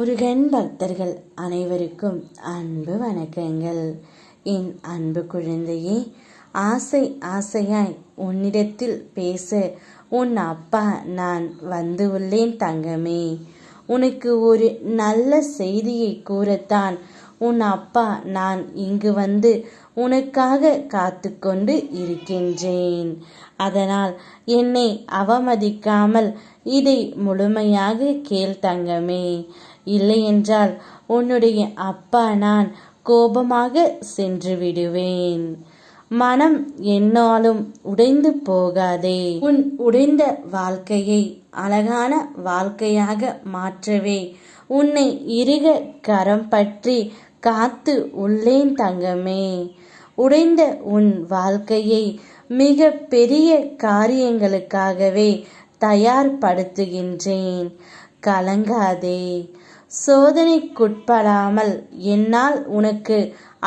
முருகன் பக்தர்கள் அனைவருக்கும் அன்பு வணக்கங்கள். என் அன்பு குழந்தையே ஆசை ஆசையாய் உன்னிடத்தில் பேச உன் அப்பா நான் வந்து உள்ளேன் தங்கமே. உனக்கு ஒரு நல்ல செய்தியை கூறத்தான் உன் அப்பா நான் இங்கு வந்து உனக்காக காத்து கொண்டு இருக்கின்றேன். அதனால் என்னை அவமதிக்காமல் இதை முழுமையாக கேள் தங்கமே. இல்லையென்றால் உன்னுடைய அப்பா நான் கோபமாக சென்று விடுவேன். மனம் என்னாலும் உடைந்து போகாதே. உன் உடைந்த வாழ்க்கையை அழகான வாழ்க்கையாக மாற்றவே. உன்னை இருக கரம் பற்றி காத்து உள்ளேன் தங்கமே. உடைந்த உன் வாழ்க்கையை மிக பெரிய காரியங்களுக்காகவே தயார்படுத்துகின்றேன். கலங்காதே. சோதனைக்குட்படாமல் என்னால் உனக்கு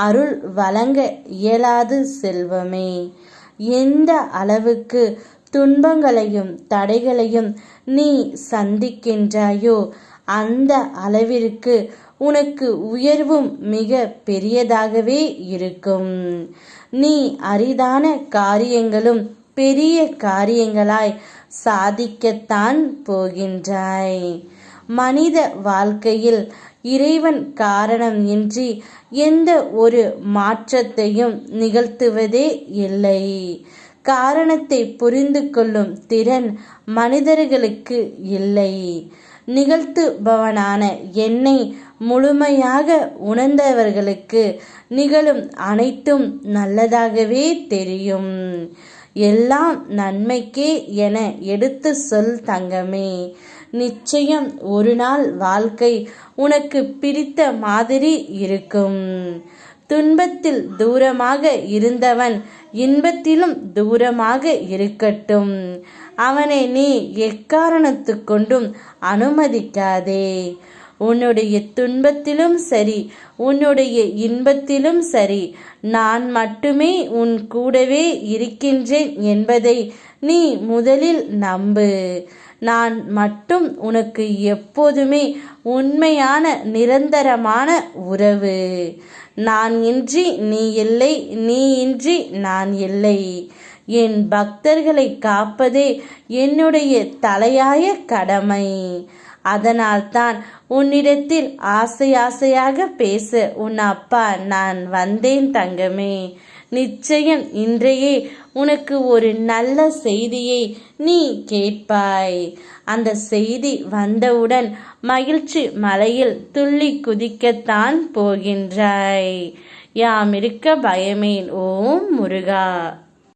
அருள் வழங்க இயலாது செல்வமே. எந்த அளவுக்கு துன்பங்களையும் தடைகளையும் நீ சந்திக்கின்றாயோ அந்த அளவிற்கு உனக்கு உயர்வும் மிக பெரியதாகவே இருக்கும். நீ அரிதான காரியங்களும் பெரிய காரியங்களாய் சாதிக்கத்தான் போகின்றாய். மனித வாழ்க்கையில் இறைவன் காரணம் இன்றி எந்த ஒரு மாற்றத்தையும் நிகழ்த்துவதே இல்லை. காரணத்தை புரிந்து கொள்ளும் திறன் மனிதர்களுக்கு இல்லை. நிகழ்த்துபவனான என்னை முழுமையாக உணர்ந்தவர்களுக்கு நிகழும் அனைத்தும் நல்லதாகவே தெரியும். எல்லாம் நன்மைக்கே என எடுத்து சொல் தங்கமே. நிச்சயம் ஒரு நாள் வாழ்க்கை உனக்கு பிடித்த மாதிரி இருக்கும். துன்பத்தில் தூரமாக இருந்தவன் இன்பத்திலும் தூரமாக இருக்கட்டும். அவனை நீ எக்காரணத்து கொண்டும் அனுமதிக்காதே. உன்னுடைய துன்பத்திலும் சரி உன்னுடைய இன்பத்திலும் சரி நான் மட்டுமே உன் கூடவே இருக்கின்றேன் என்பதை நீ முதலில் நம்பு. நான் மட்டும் உனக்கு எப்போதுமே உண்மையான நிரந்தரமான உறவு. நான் இன்றி நீ இல்லை நீ இன்றி நான் இல்லை. என் பக்தர்களை காப்பதே என்னுடைய தலையாய கடமை. அதனால்தான் உன்னிடத்தில் ஆசை ஆசையாக பேச. உன் அப்பா நான் வந்தேன் தங்கமே. நிச்சயம் இன்றையே உனக்கு ஒரு நல்ல செய்தியை நீ கேட்பாய். அந்த செய்தி வந்தவுடன் மகிழ்ச்சி மலையில் துள்ளி குதிக்கத்தான் போகின்றாய். யாம் இருக்க பயமேன் ஓம் முருகா.